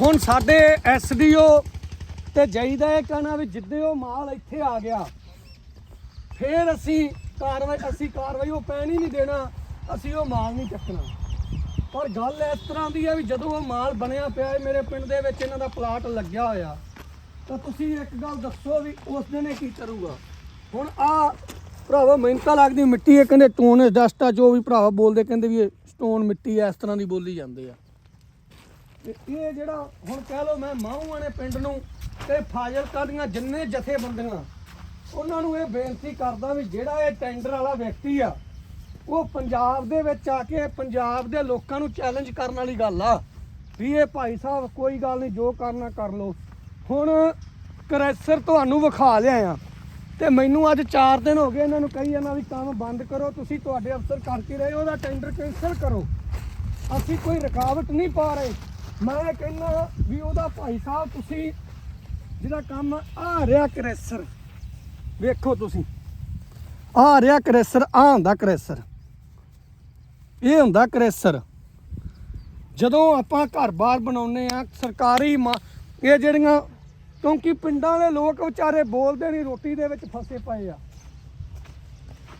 ਹੁਣ ਸਾਡੇ ਐਸਡੀਓ ਤੇ ਜਈ ਦਾ ਇਹ ਕਹਿਣਾ ਵੀ ਜਿੱਦੇ ਉਹ ਮਾਲ ਇੱਥੇ ਆ ਗਿਆ, ਫੇਰ ਅਸੀਂ ਕਾਰਵਾਈ ਅਸੀਂ ਕਾਰਵਾਈ ਉਹ ਪੈਣ ਹੀ ਨਹੀਂ ਦੇਣਾ, ਅਸੀਂ ਉਹ ਮਾਲ ਨਹੀਂ ਚੱਕਣਾ। ਪਰ ਗੱਲ ਇਸ ਤਰ੍ਹਾਂ ਦੀ ਹੈ ਵੀ ਜਦੋਂ ਉਹ ਮਾਲ ਬਣਿਆ ਪਿਆ ਹੈ, ਮੇਰੇ ਪਿੰਡ ਦੇ ਵਿੱਚ ਇਹਨਾਂ ਦਾ ਪਲਾਟ ਲੱਗਿਆ ਹੋਇਆ, ਤਾਂ ਤੁਸੀਂ ਇੱਕ ਗੱਲ ਦੱਸੋ ਵੀ ਉਸ ਦਿਨ ਇਹ ਕੀ ਕਰੂਗਾ? ਹੁਣ ਆ ਭਰਾਵਾ ਮਿਹਨਤਾਂ ਲੱਗਦੀ ਮਿੱਟੀ ਇਹ ਕਹਿੰਦੇ ਟੋਨ ਡਸਟ ਆ, ਜੋ ਵੀ ਭਰਾਵਾ ਬੋਲਦੇ, ਕਹਿੰਦੇ ਵੀ ਇਹ ਸਟੋਨ ਮਿੱਟੀ ਐ ਇਸ ਤਰ੍ਹਾਂ ਦੀ ਬੋਲੀ ਜਾਂਦੇ ਆ। ਤੇ ਇਹ ਜਿਹੜਾ ਹੁਣ ਕਹਿ ਲਓ ਮੈਂ ਮਾਹੂਆਂ ਨੇ ਪਿੰਡ ਨੂੰ ਤੇ ਫਾਜ਼ਿਲਕਾ ਦੀਆਂ ਜਿੰਨੇ ਜਥੇਬੰਦੀਆਂ, ਉਹਨਾਂ ਨੂੰ ਇਹ ਬੇਨਤੀ ਕਰਦਾ ਵੀ ਜਿਹੜਾ ਇਹ ਟੈਂਡਰ ਵਾਲਾ ਵਿਅਕਤੀ ਆ, ਉਹ ਪੰਜਾਬ ਦੇ ਵਿੱਚ ਆ ਕੇ ਪੰਜਾਬ ਦੇ ਲੋਕਾਂ ਨੂੰ ਚੈਲੰਜ ਕਰਨ ਵਾਲੀ ਗੱਲ ਆ, ਵੀ ਇਹ ਭਾਈ ਸਾਹਿਬ ਕੋਈ ਗੱਲ ਨਹੀਂ, ਜੋ ਕਰਨਾ ਕਰ ਲਓ। ਹੁਣ ਕਰੈਸਰ ਤੁਹਾਨੂੰ ਵਿਖਾ ਲਿਆ ਆ, ਤੇ ਮੈਨੂੰ ਅੱਜ 4 ਦਿਨ ਹੋ ਗਏ ਇਹਨਾਂ ਨੂੰ ਕਹੀ ਜਾਂਦਾ ਵੀ ਕੰਮ ਬੰਦ ਕਰੋ, ਤੁਸੀਂ ਤੁਹਾਡੇ ਅਫਸਰ ਕਰਕੇ ਰਹੇ, ਉਹਦਾ ਟੈਂਡਰ ਕੈਂਸਲ ਕਰੋ। ਅਸੀਂ ਕੋਈ ਰੁਕਾਵਟ ਨਹੀਂ ਪਾ ਰਹੇ। ਮੈਂ ਕਹਿੰਦਾ ਵੀ ਉਹਦਾ ਭਾਈ ਸਾਹਿਬ ਤੁਸੀਂ ਜਿਹੜਾ ਕੰਮ ਆ ਰਿਹਾ ਕਰੈਸਰ, ਵੇਖੋ ਤੁਸੀਂ। ਆ ਰਿਹਾ ਕਰੈਸਰ, ਆ ਹੁੰਦਾ ਕਰੈਸਰ। ਇਹ ਹੁੰਦਾ ਕਰੈਸਰ। ਜਦੋਂ ਆਪਾਂ ਘਰ-ਬਾਰ ਬਣਾਉਨੇ ਆ ਸਰਕਾਰੀ ਮਾ- ਇਹ ਜਿਹੜੀਆਂ, ਕਿਉਂਕਿ ਪਿੰਡਾਂ ਵਾਲੇ ਲੋਕ ਵਿਚਾਰੇ ਬੋਲਦੇ ਨਹੀਂ, ਰੋਟੀ ਦੇ ਵਿੱਚ ਫਸੇ ਪਏ ਆ।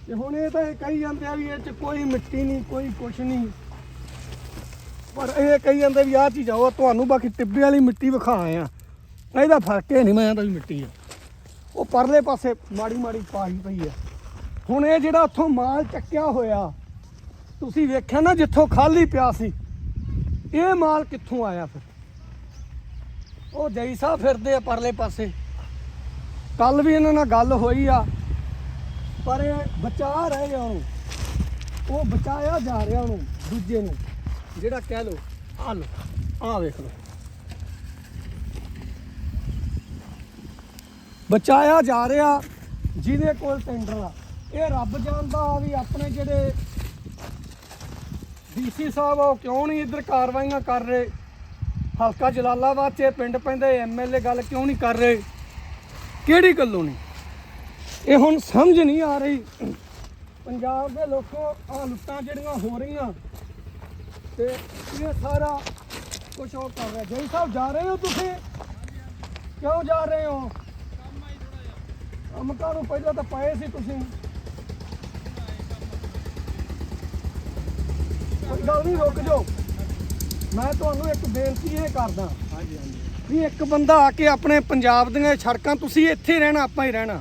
ਤੇ ਹੁਣ ਇਹ ਤਾਂ ਇਹ ਕਹੀ ਜਾਂਦੇ ਆ ਵੀ ਇਹ ਚ ਕੋਈ ਮਿੱਟੀ ਨਹੀਂ, ਕੋਈ ਕੁਛ ਨਹੀਂ। ਪਰ ਇਹ ਕਹੀ ਜਾਂਦੇ ਵੀ ਆਹ ਚੀਜ਼ ਆ ਉਹ ਤੁਹਾਨੂੰ ਬਾਕੀ ਟਿੱਬੇ ਵਾਲੀ ਮਿੱਟੀ ਵਿਖਾ ਆ। ਇਹਦਾ ਫ਼ਰਕ ਇਹ ਨਹੀਂ, ਮੈਂ ਤਾਂ ਵੀ ਮਿੱਟੀ ਆ। ਉਹ ਪਰਲੇ ਪਾਸੇ ਮਾੜੀ ਮਾੜੀ ਪਾਈ ਪਈ ਆ। ਹੁਣ ਇਹ ਜਿਹੜਾ ਉੱਥੋਂ ਮਾਲ ਚੱਕਿਆ ਹੋਇਆ, ਤੁਸੀਂ ਵੇਖਿਆ ਨਾ ਜਿੱਥੋਂ ਖਾਲੀ ਪਿਆ ਸੀ, ਇਹ ਮਾਲ ਕਿੱਥੋਂ ਆਇਆ ਫਿਰ? ਉਹ ਜਈ ਸਾਹਿਬ ਫਿਰਦੇ ਆ ਪਰਲੇ ਪਾਸੇ। ਕੱਲ ਵੀ ਇਹਨਾਂ ਨਾਲ ਗੱਲ ਹੋਈ ਆ, ਪਰ ਇਹ ਬਚਾ ਰਹੇ ਆ ਉਹਨੂੰ। ਉਹ ਬਚਾਇਆ ਜਾ ਰਿਹਾ ਉਹਨੂੰ, ਦੂਜੇ ਨੂੰ। ਜਿਹੜਾ ਕਹਿ ਲੋ ਆ ਲੋ ਆ ਵੇਖ ਲੋ ਬਚਾਇਆ ਜਾ ਰਿਹਾ ਜਿਹਦੇ ਕੋਲ ਟੈਂਡਰ ਆ। ਇਹ ਰੱਬ ਜਾਣਦਾ ਆ ਵੀ ਆਪਣੇ ਜਿਹੜੇ ਡੀਸੀ ਸਾਹਿਬ ਆ, ਉਹ ਕਿਉਂ ਨਹੀਂ ਇੱਧਰ ਕਾਰਵਾਈਆਂ ਕਰ ਰਹੇ? ਹਲਕਾ ਜਲਾਲਾਬਾਦ 'ਚ ਪਿੰਡ ਪੈਂਦੇ ਐਮਐਲਏ ਗੱਲ ਕਿਉਂ ਨਹੀਂ ਕਰ ਰਹੇ? ਕਿਹੜੀ ਗੱਲੋਂ ਨਹੀਂ? ਇਹ ਹੁਣ ਸਮਝ ਨਹੀਂ ਆ ਰਹੀ। ਪੰਜਾਬ ਦੇ ਲੋਕੋ ਆ ਲੁੱਟਾਂ ਜਿਹੜੀਆਂ ਹੋ ਰਹੀਆਂ ਤੇ ਇਹ ਸਾਰਾ ਕੁਝ ਉਹ ਕਰ ਰਿਹਾ। ਜੈ ਸਾਹਿਬ ਜਾ ਰਹੇ ਹੋ ਤੁਸੀਂ? ਕਿਉਂ ਜਾ ਰਹੇ ਹੋ? ਕੰਮ ਕਾਹਨੂੰ? ਪਹਿਲਾਂ ਤਾਂ ਪਏ ਸੀ ਤੁਸੀਂ। ਕੋਈ ਗੱਲ ਨਹੀਂ ਰੁਕ ਜਾਓ। ਮੈਂ ਤੁਹਾਨੂੰ ਇੱਕ ਬੇਨਤੀ ਇਹ ਕਰਦਾ ਹਾਂਜੀ ਹਾਂਜੀ। ਵੀ ਇੱਕ ਬੰਦਾ ਆ ਕੇ ਆਪਣੇ ਪੰਜਾਬ ਦੀਆਂ ਸੜਕਾਂ ਤੁਸੀਂ ਇੱਥੇ ਰਹਿਣਾ ਆਪਾਂ ਹੀ ਰਹਿਣਾ।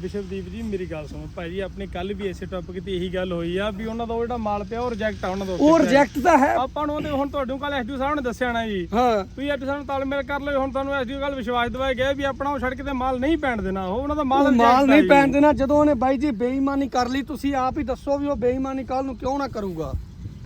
ਬਿਸ਼ਪਦੀਪ ਜੀ ਮੇਰੀ ਗੱਲ ਸੁਣੋ ਭਾਈ ਜੀ ਆਪਣੀ ਕੱਲ ਵੀ ਇਸੇ ਟੌਪਿਕ ਤੇ ਇਹੀ ਗੱਲ ਹੋਈ ਆ ਵੀ ਉਹਨਾਂ ਦਾ ਉਹ ਜਿਹੜਾ ਮਾਲ ਪਿਆ ਉਹ ਰਿਜੈਕਟ ਆ ਉਹਨਾਂ ਦਾ ਉਹ ਰਿਜੈਕਟ ਤਾਂ ਹੈ। ਆਪਾਂ ਨੂੰ ਉਹਦੇ ਹੁਣ ਤੁਹਾਨੂੰ ਕੱਲ ਐਸਡੀਓ ਸਾਹਿਬ ਨੇ ਦੱਸਿਆ ਨਾ ਜੀ। ਹਾਂ। ਤੁਸੀਂ ਐਸਡੀਓ ਸਾਹਿਬ ਨਾਲ ਤਾਲਮੇਲ ਕਰ ਲਓ ਹੁਣ ਤੁਹਾਨੂੰ ਐਸਡੀਓ ਗੱਲ ਵਿਸ਼ਵਾਸ ਦਿਵਾਇਆ ਗਿਆ ਵੀ ਆਪਣਾ ਉਹ ਸੜਕ ਤੇ ਮਾਲ ਨਹੀਂ ਪੈਣ ਦੇਣਾ ਉਹ ਉਹਨਾਂ ਦਾ ਮਾਲ ਮਾਲ ਨਹੀਂ। ਪੈਣ ਦੇਣਾ ਜਦੋਂ ਉਹਨੇ ਬਾਈ ਜੀ ਬੇਈਮਾਨੀ ਕਰ ਲਈ ਤੁਸੀਂ ਆਪ ਹੀ ਦੱਸੋ ਵੀ ਉਹ ਬੇਈਮਾਨੀ ਕੱਲ ਨੂੰ ਕਿਉਂ ਨਾ ਕਰੂਗਾ।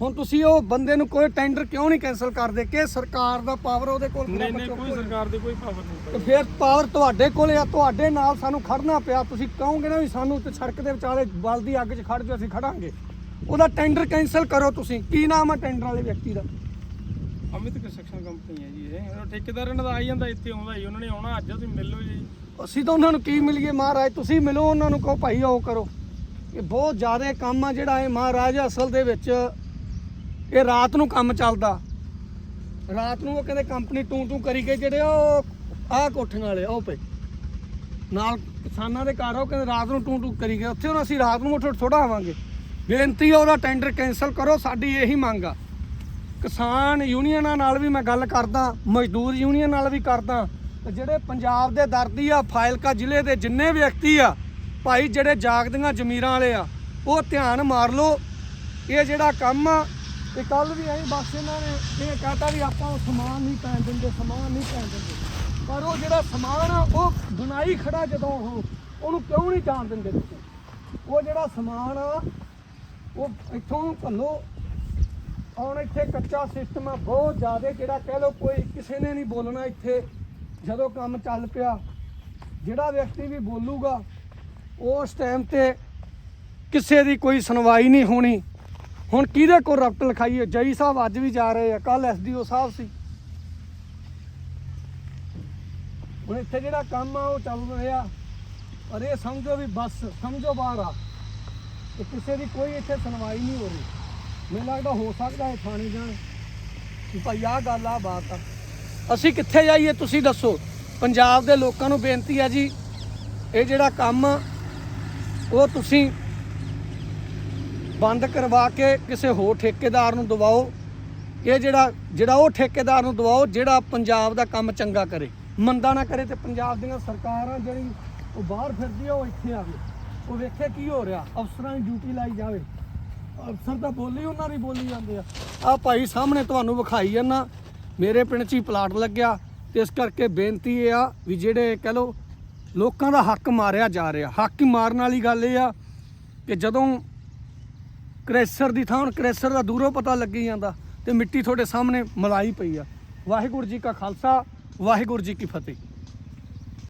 ਹੁਣ ਤੁਸੀਂ ਉਹ ਬੰਦੇ ਨੂੰ ਕੋਈ ਟੈਂਡਰ ਕਿਉਂ ਨਹੀਂ ਕੈਨਸਲ ਕਰਦੇ? ਕਿ ਸਰਕਾਰ ਦਾ ਪਾਵਰ ਉਹਦੇ ਕੋਲ ਨਹੀਂ ਨਹੀਂ ਕੋਈ ਸਰਕਾਰ ਦੀ ਕੋਈ ਪਾਵਰ ਨਹੀਂ ਤੇ। ਫਿਰ ਪਾਵਰ ਤੁਹਾਡੇ ਕੋਲ ਆ ਤੁਹਾਡੇ ਨਾਲ ਸਾਨੂੰ ਖੜਨਾ ਪਿਆ। ਤੁਸੀਂ ਕਹੋਗੇ ਨਾ ਵੀ ਸਾਨੂੰ ਤੇ ਸੜਕ ਦੇ ਵਿਚਾਲੇ ਬਲਦੀ ਅੱਗ 'ਚ ਖੜ ਜਾਓ ਅਸੀਂ ਖੜਾਂਗੇ। ਉਹਦਾ ਟੈਂਡਰ ਕੈਨਸਲ ਕਰੋ ਤੁਸੀਂ। ਕੀ ਨਾਮ ਆ ਟੈਂਡਰ ਵਾਲੇ ਵਿਅਕਤੀ ਦਾ? ਅਮਿਤ ਕੰਸਟਰਕਸ਼ਨ ਕੰਪਨੀ ਹੈ ਜੀ ਇਹ। ਠੇਕੇਦਾਰ ਇਹਨਾਂ ਦਾ ਆਈ ਜਾਂਦਾ ਇੱਥੇ ਆਉਂਦਾ ਜੀ। ਉਹਨਾਂ ਨੇ ਆਉਣਾ ਅੱਜ ਤੁਸੀਂ ਮਿਲ ਲਓ ਜੀ। ਅਸੀਂ ਤਾਂ ਉਹਨਾਂ ਨੂੰ ਕੀ ਮਿਲੀਏ ਮਹਾਰਾਜ? ਤੁਸੀਂ ਮਿਲੋ ਉਹਨਾਂ ਨੂੰ ਕਹੋ ਭਾਈ ਉਹ ਕਰੋ। ਇਹ ਬਹੁਤ ਜ਼ਿਆਦਾ ਕੰਮ ਆ ਜਿਹੜਾ ਇਹ ਮਹਾਰਾਜ ਅਸਲ ਦੇ ਵਿੱਚ ਇਹ ਰਾਤ ਨੂੰ ਕੰਮ ਚੱਲਦਾ। ਰਾਤ ਨੂੰ ਉਹ ਕਹਿੰਦੇ ਕੰਪਨੀ ਟੂ ਟੂ ਕਰੀ ਗਏ ਜਿਹੜੇ ਉਹ ਆਹ ਕੋਠੀਆਂ ਵਾਲੇ, ਉਹ ਪਏ। ਨਾਲ ਕਿਸਾਨਾਂ ਦੇ ਘਰ, ਉਹ ਕਹਿੰਦੇ ਰਾਤ ਨੂੰ ਟੂ ਟੂ ਕਰੀ ਗਏ। ਉੱਥੇ ਹੁਣ ਅਸੀਂ ਰਾਤ ਨੂੰ ਉੱਠ ਥੋੜਾ ਆਵਾਂਗੇ। ਬੇਨਤੀ ਆ ਉਹਦਾ ਟੈਂਡਰ ਕੈਨਸਲ ਕਰੋ, ਸਾਡੀ ਇਹੀ ਮੰਗ ਆ। ਕਿਸਾਨ ਯੂਨੀਅਨਾਂ ਨਾਲ ਵੀ ਮੈਂ ਗੱਲ ਕਰਦਾ, ਮਜ਼ਦੂਰ ਯੂਨੀਅਨ ਨਾਲ ਵੀ ਕਰਦਾ। ਜਿਹੜੇ ਪੰਜਾਬ ਦੇ ਦਰਦੀ ਆ ਫਾਇਲਕਾ ਜ਼ਿਲ੍ਹੇ ਦੇ ਜਿੰਨੇ ਵਿਅਕਤੀ ਆ, ਭਾਈ ਜਿਹੜੇ ਜਾਗਦੀਆਂ ਜ਼ਮੀਰਾਂ ਵਾਲੇ ਆ, ਉਹ ਧਿਆਨ ਮਾਰ ਲਓ। ਇਹ ਜਿਹੜਾ ਕੰਮ ਆ ਤੇ ਕੱਲ ਵੀ ਐਂ ਬਸ ਇਹਨਾਂ ਨੇ ਇਹ ਕਹਤਾ ਵੀ ਆਪਾਂ ਉਹ ਸਮਾਨ ਨਹੀਂ ਪੈਣ ਦਿੰਦੇ, ਸਮਾਨ ਨਹੀਂ ਪੈਣ ਦਿੰਦੇ। ਪਰ ਉਹ ਜਿਹੜਾ ਸਮਾਨ ਆ, ਉਹ ਬਣਾਈ ਖੜਾ ਜਦੋਂ ਉਹ, ਉਹਨੂੰ ਕਿਉਂ ਨਹੀਂ ਜਾਣ ਦਿੰਦੇ ਤੁਸੀਂ? ਉਹ ਜਿਹੜਾ ਸਮਾਨ ਆ, ਉਹ ਇੱਥੋਂ ਭੱਲੋ ਹੁਣ ਇੱਥੇ ਕੱਚਾ ਸਿਸਟਮ ਆ, ਬਹੁਤ ਜ਼ਿਆਦਾ ਜਿਹੜਾ ਕਹਿ ਲਓ ਕੋਈ ਕਿਸੇ ਨੇ ਨਹੀਂ ਬੋਲਣਾ ਇੱਥੇ, ਜਦੋਂ ਕੰਮ ਚੱਲ ਪਿਆ। ਜਿਹੜਾ ਵਿਅਕਤੀ ਵੀ ਬੋਲੂਗਾ, ਉਸ ਟਾਈਮ ਤੇ ਕਿਸੇ ਦੀ ਕੋਈ ਸੁਣਵਾਈ ਨਹੀਂ ਹੋਣੀ। ਹੁਣ ਕਿਹਦੇ ਕੋਲ ਰਫਟ ਲਿਖਾਈਏ? ਜਈ ਸਾਹਿਬ ਅੱਜ ਵੀ ਜਾ ਰਹੇ ਆ ਕੱਲ ਐਸਡੀਓ ਸਾਹਿਬ ਸੀ। ਹੁਣ ਇੱਥੇ ਜਿਹੜਾ ਕੰਮ ਆ ਉਹ ਚੱਲ ਰਿਹਾ। ਪਰ ਇਹ ਸਮਝੋ ਵੀ ਬਸ ਸਮਝੋ ਬਾਹਰ ਆ। ਤੇ ਕਿਸੇ ਦੀ ਕੋਈ ਇੱਥੇ ਸੁਣਵਾਈ ਨਹੀਂ ਹੋ ਰਹੀ। ਮੈਨੂੰ ਲੱਗਦਾ ਹੋ ਸਕਦਾ ਹੈ ਥਾਣੇ ਜਾਣ। ਕਿ ਭਾਈ ਆਹ ਗੱਲ ਆ ਬਾਤ ਆ। ਅਸੀਂ ਕਿੱਥੇ ਜਾਈਏ ਤੁਸੀਂ ਦੱਸੋ? ਪੰਜਾਬ ਦੇ ਲੋਕਾਂ ਨੂੰ ਬੇਨਤੀ ਆ ਜੀ ਇਹ ਜਿਹੜਾ ਕੰਮ ਆ, ਉਹ ਤੁਸੀਂ ਬੰਦ ਕਰਵਾ ਕੇ ਕਿਸੇ ਹੋਰ ਠੇਕੇਦਾਰ ਨੂੰ ਦਵਾਓ। ਇਹ ਜਿਹੜਾ ਜਿਹੜਾ ਉਹ ਠੇਕੇਦਾਰ ਨੂੰ ਦਵਾਓ, ਜਿਹੜਾ ਪੰਜਾਬ ਦਾ ਕੰਮ ਚੰਗਾ ਕਰੇ। ਮੰਦਾ ਨਾ ਕਰੇ ਤੇ ਪੰਜਾਬ ਦੀਆਂ ਸਰਕਾਰਾਂ ਜਿਹੜੀ ਉਹ ਬਾਹਰ ਫਿਰਦੀ ਆ, ਉਹ ਇੱਥੇ ਆਵੇ ਉਹ ਵੇਖੇ ਕੀ ਹੋ ਰਿਹਾ। ਅਫਸਰਾਂ ਦੀ ਡਿਊਟੀ ਲਾਈ ਜਾਵੇ। ਅਫਸਰ ਤਾਂ ਬੋਲੀ ਉਹਨਾਂ ਦੀ ਬੋਲੀ ਜਾਂਦੇ ਆ। ਆ ਭਾਈ ਸਾਹਮਣੇ ਤੁਹਾਨੂੰ ਵਿਖਾਈ ਜਾਂਦਾ। ਮੇਰੇ ਪਿੰਡ 'ਚ ਹੀ ਪਲਾਟ ਲੱਗਿਆ। ਤੇ ਇਸ ਕਰਕੇ ਬੇਨਤੀ ਇਹ ਆ ਵੀ ਜਿਹੜੇ ਕਹ ਲੋ ਲੋਕਾਂ ਦਾ ਹੱਕ ਮਾਰਿਆ ਜਾ ਰਿਹਾ। ਹੱਕ ਹੀ ਮਾਰਨ ਵਾਲੀ ਗੱਲ ਇਹ ਆ ਕਿ ਜਦੋਂ ਕ੍ਰੈਸ਼ਰ ਦੀ ਥਾਂ, ਹੁਣ ਕ੍ਰੈਸ਼ਰ ਦਾ ਦੂਰੋਂ ਪਤਾ ਲੱਗੀ ਜਾਂਦਾ ਤੇ ਮਿੱਟੀ ਤੁਹਾਡੇ ਸਾਹਮਣੇ ਮਲਾਈ ਪਈ ਆ। ਵਾਹਿਗੁਰੂ ਜੀ ਕਾ ਖਾਲਸਾ, ਵਾਹਿਗੁਰੂ ਜੀ ਕੀ ਫਤਿਹ।